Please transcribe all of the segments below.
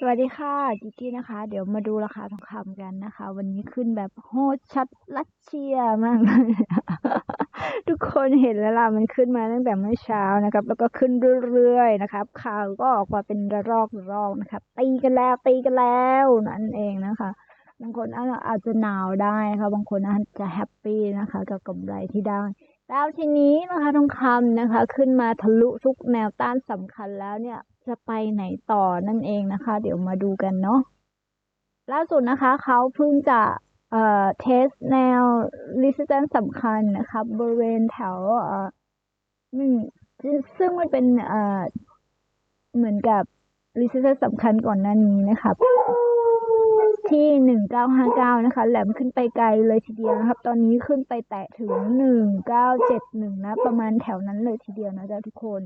สวัสดีค่ะกิกี้นะคะ เดี๋ยวมาดูราคาทองคำกันนะคะ วันนี้ขึ้นแบบโหดชัดลัดเชียมากเลยทุกคนเห็นแล้วล่ะมันขึ้นมาตั้งแต่เมื่อเช้านะครับ แล้วก็ขึ้นเรื่อยๆนะครับ ข่าวก็ออกมาเป็นระลอกระลอกนะครับตีกันแล้วตีกันแล้วนั่นเองนะคะบางคนอาจจะหนาวได้นะคะบางคนอาจจะแฮปปี้นะคะ กับกำไรที่ได้แล้วทีนี้นะคะทองคำนะคะ ขึ้นมาทะลุทุกแนวต้านสำคัญแล้วเนี่ย จะไปไหนต่อนั่นเองนะคะ เดี๋ยวมาดูกันเนาะล่าสุดนะคะเขาเพิ่งจะเอ่อเทสแนว resistance สำคัญนะคะบริเวณแถวเอ่อซึ่งมันเป็นเอ่อเหมือนกับ resistance สำคัญก่อนหน้านี้นะคะที่หนึ่งเก้าห้าเก้านะคะ แหลมขึ้นไปไกลเลยทีเดียวนะครับ ตอนนี้ขึ้นไปแตะถึงหนึ่งเก้าเจ็ดหนึ่งนะ ประมาณแถวนั้นเลยทีเดียวนะจ๊ะทุกคน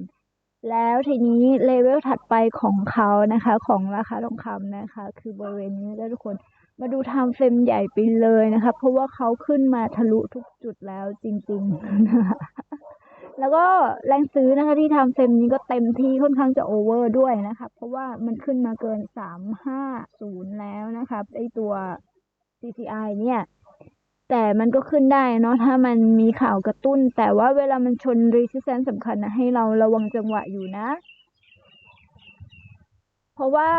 แล้วทีนี้เลเวลถัดไปของเขานะคะ ของราคาทองคำนะคะ คือบริเวณนี้นะทุกคนมาดูทม์เฟรมใหญ่ไปเลยนะคะ เพราะว่าเขาขึ้นมาทะลุทุกจุดแล้วจริงๆนะคะแล้วก็แรงซื้อนะคะที่ทำเฟรมนี้ก็เต็มที่ค่อนข้างจะโอเวอร์ด้วยนะคะ เพราะว่ามันขึ้นมาเกินสามห้าศูนย์แล้วนะคะไอตัว CCI เนี่ย แต่มันก็ขึ้นได้เนาะถ้ามันมีข่าวกระตุ้น แต่ว่าเวลามันชน resistance สำคัญนะให้เราระวังจังหวะอยู่นะ เพราะว่า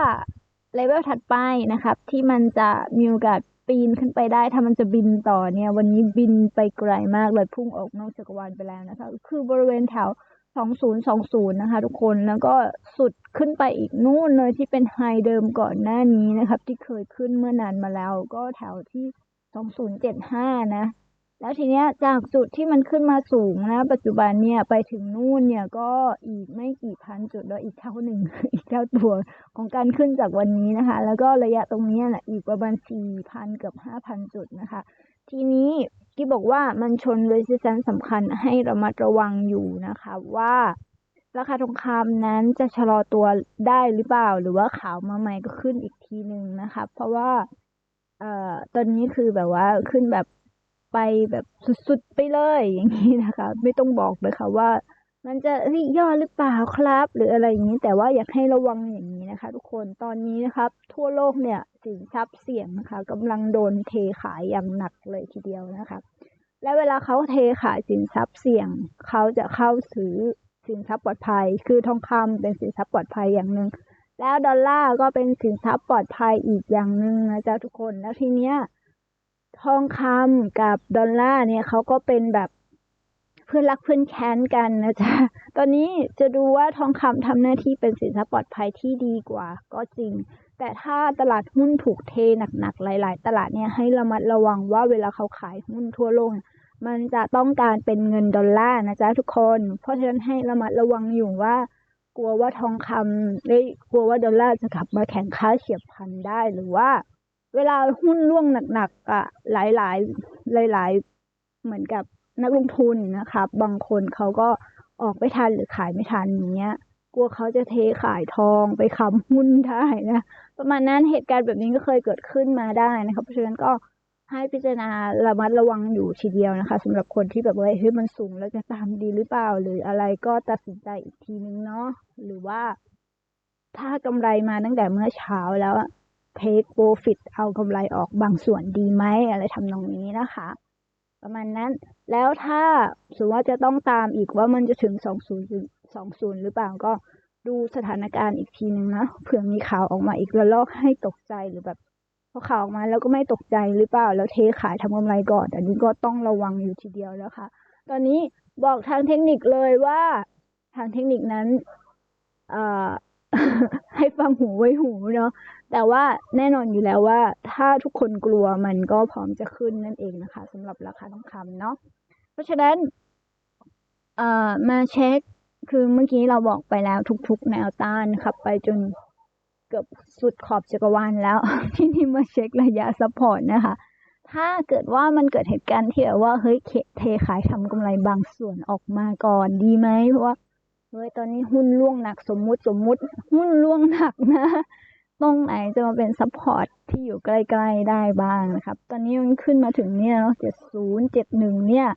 เลเวลถัดไปนะครับ ที่มันจะมีโอกาสปีนขึ้นไปได้ ถ้ามันจะบินต่อเนี่ย วันนี้บินไปไกลมากเลยพุ่งออกนอกจักรวาลไปแล้วนะคะ คือบริเวณแถว 2020 นะคะ ทุกคนแล้วก็สุดขึ้นไปอีกนู่นเลยที่เป็นไฮเดิมก่อนหน้านี้นะครับ ที่เคยขึ้นเมื่อนานมาแล้ว ก็แถวที่ 2075 นะ แล้วทีเนี้ยจากจุดที่มันขึ้นมาสูงนะ ปัจจุบันเนี่ยไปถึงนู่นเนี่ยก็อีกไม่กี่พันจุดแล้วอีกเท่าหนึ่ง อีกเท่าตัวของการขึ้นจากวันนี้นะคะ แล้วก็ระยะตรงนี้นะอีกประมาณ 4,000 เกือบ 5,000 จุดนะคะ ทีนี้ที่บอกว่ามันชน resistance สำคัญให้ระมัดระวังอยู่นะคะว่าราคาทองคำนั้นจะชะลอตัวได้หรือเปล่า หรือว่าขาวมาใหม่ก็ขึ้นอีกทีหนึ่งนะคะ เพราะว่า เอ่อตอนนี้คือแบบว่าขึ้นแบบไปแบบสุดๆไปเลยอย่างนี้นะคะ ไม่ต้องบอกเลยค่ะว่า มันจะย่อหรือเปล่าครับ หรืออะไรอย่างนี้ แต่ว่าอยากให้ระวังอย่างนี้นะคะ ทุกคนตอนนี้นะครับ ทั่วโลกเนี่ยสินทรัพย์เสี่ยงนะคะกำลังโดนเทขายอย่างหนักเลยทีเดียวนะคะ และเวลาเขาเทขายสินทรัพย์เสี่ยง เขาจะเข้าซื้อสินทรัพย์ปลอดภัย คือทองคำเป็นสินทรัพย์ปลอดภัยอย่างหนึ่ง แล้วดอลลาร์ก็เป็นสินทรัพย์ปลอดภัยอีกอย่างหนึ่งนะจ๊ะทุกคน แล้วทีเนี้ยทองคำกับดอลลาร์เนี่ยเขาก็เป็นแบบเพื่อนรักเพื่อนแค้นกันนะจ๊ะ ตอนนี้จะดูว่าทองคำทำหน้าที่เป็นสินทรัพย์ปลอดภัยที่ดีกว่า ก็จริง แต่ถ้าตลาดหุ้นถูกเทหนักๆหลาย ๆ ตลาดเนี่ยให้ระมัดระวังว่าเวลาเขาขายหุ้นทั่วโลกมันจะต้องการเป็นเงินดอลลาร์นะจ๊ะทุกคน เพราะฉะนั้นให้ระมัดระวังอยู่ว่า กลัวว่าทองคำได้กลัวว่าดอลลาร์จะกลับมาแข่งค่าเฉียบพลันได้หรือว่า เวลาหุ้นร่วงหนักๆอะหลายๆหลายๆเหมือนกับนักลงทุนนะคะบางคนเขาก็ออกไม่ทันหรือขายไม่ทันอย่างเงี้ยกลัวเขาจะเทขายทองไปค้ำหุ้นได้นะประมาณนั้นเหตุการณ์แบบนี้ก็เคยเกิดขึ้นมาได้นะคะเพราะฉะนั้นก็ ให้พิจารณาระมัดระวังอยู่ทีเดียวนะคะสำหรับคนที่แบบว่าเฮ้ยมันสูงแล้วจะตามดีหรือเปล่า หรืออะไรก็ตัดสินใจอีกทีนึงเนาะหรือว่า ถ้ากำไรมาตั้งแต่เมื่อเช้าแล้วเทคโปรฟิตเอากำไรออกบางส่วนดีไหมอะไรทำนองนี้นะคะ ประมาณนั้นแล้วถ้าสมมติว่าจะต้องตามอีกว่ามันจะถึงสองศูนย์สองศูนย์หรือเปล่าก็ดูสถานการณ์อีกทีนึงนะเผื่อมีข่าวออกมาอีกระลอกให้ตกใจหรือแบบ พอข่าวออกมาแล้วก็ไม่ตกใจหรือเปล่า แล้วเทขายทำกำไรก่อน อันนี้ก็ต้องระวังอยู่ทีเดียวแล้วค่ะ ตอนนี้บอกทางเทคนิคเลยว่าทางเทคนิคนั้นให้ฟังหูไว้หูเนาะแต่ว่าแน่นอนอยู่แล้วว่า ถ้าทุกคนกลัวมันก็พร้อมจะขึ้นนั่นเองนะคะสำหรับราคาทองคำเนาะเพราะฉะนั้นมาเช็คคือเมื่อกี้เราบอกไปแล้วทุกๆ แนวต้านขับไปจน เกือบสุดขอบจักรวาลแล้ว ที่นี่มาเช็คระยะซัพพอร์ตนะคะ ถ้าเกิดว่ามันเกิดเหตุการณ์ที่แบบว่าเฮ้ยเทขายทำกำไรบางส่วนออกมาก่อนดีไหมเพราะว่าเฮ้ยตอนนี้หุ้นล่วงหนักสมมุติสมมุติหุ้นล่วงหนักนะตรงไหนจะมาเป็นซัพพอร์ตที่อยู่ใกล้ๆได้บ้างนะครับ ตอนนี้มันขึ้นมาถึงเนี่ยเนาะเจ็ดศูนย์เจ็ดหนึ่งเนี่ย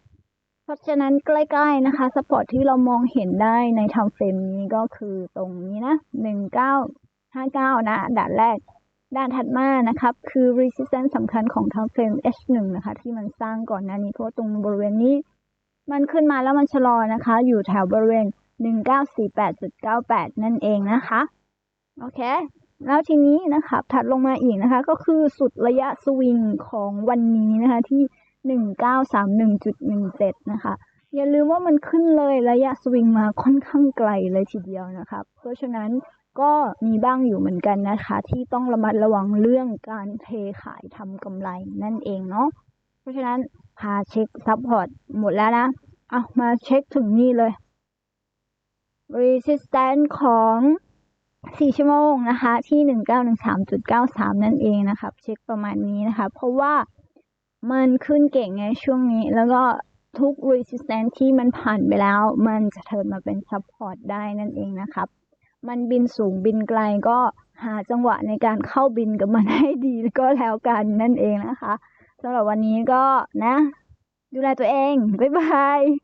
เพราะฉะนั้นใกล้ๆนะคะซัพพอร์ตที่เรามองเห็นได้ในทำเฟรมนี้ก็คือตรงนี้นะหนึ่งเก้า 59 นะ ด่านแรก ด่านถัดมานะครับ คือ resistance สำคัญของทางเฟรม H1 นะคะ ที่มันสร้างก่อนหน้านี้ เพราะว่าตรงบริเวณนี้ มันขึ้นมาแล้วมันชะลอนะคะ อยู่แถวบริเวณ 1948.98 นั่นเองนะคะ โอเค แล้วทีนี้นะครับ ถัดลงมาอีกนะคะ ก็คือสุดระยะสวิงของวันนี้นะคะ ที่ 1931.17 นะคะอย่าลืมว่ามันขึ้นเลยระยะสวิงมาค่อนข้างไกลเลยทีเดียวนะครับ เพราะฉะนั้น ก็มีบ้างอยู่เหมือนกันนะคะ ที่ต้องระมัดระวังเรื่องการเทขายทำกำไรนั่นเองเนาะเพราะฉะนั้นพาเช็คซัพพอร์ตหมดแล้วนะเอามาเช็คถึงนี่เลย resistance ของ 4 ชั่วโมงนะคะ ที่ 1913.93 นั่นเองนะครับ เช็คประมาณนี้นะคะ เพราะว่ามันขึ้นเก่งไงช่วงนี้ แล้วก็ทุก resistance ที่มันผ่านไปแล้ว มันจะเทิร์นมาเป็น support ได้นั่นเองนะครับ มันบินสูงบินไกลก็หาจังหวะในการเข้าบินกับมันให้ดีก็แล้วกันนั่นเองนะคะสำหรับวันนี้ก็นะ ดูแลตัวเอง บ๊ายบาย